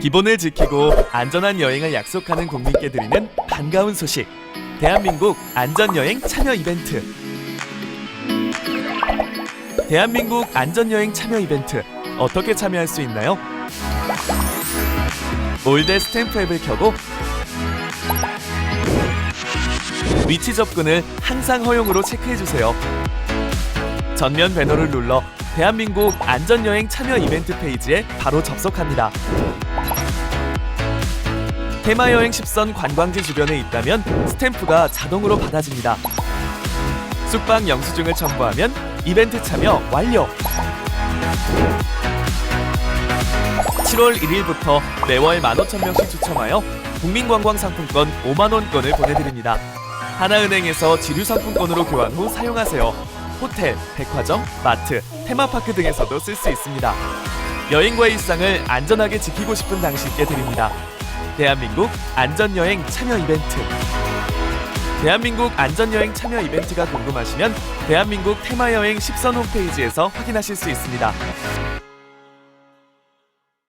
기본을 지키고 안전한 여행을 약속하는 국민께 드리는 반가운 소식. 대한민국 안전여행 참여 이벤트. 대한민국 안전여행 참여 이벤트. 어떻게 참여할 수 있나요? 몰드 스탬프 앱을 켜고 위치 접근을 항상 허용으로 체크해 주세요. 전면 배너를 눌러 대한민국 안전여행 참여 이벤트 페이지에 바로 접속합니다. 테마여행 10선 관광지 주변에 있다면 스탬프가 자동으로 받아집니다. 숙박 영수증을 첨부하면 이벤트 참여 완료! 7월 1일부터 매월 15,000명씩 추첨하여 국민관광상품권 5만원권을 보내드립니다. 하나은행에서 지류상품권으로 교환 후 사용하세요. 호텔, 백화점, 마트, 테마파크 등에서도 쓸 수 있습니다. 여행과의 일상을 안전하게 지키고 싶은 당신께 드립니다. 대한민국 안전여행 참여 이벤트. 대한민국 안전여행 참여 이벤트가 궁금하시면 대한민국 테마여행 10선 홈페이지에서 확인하실 수 있습니다.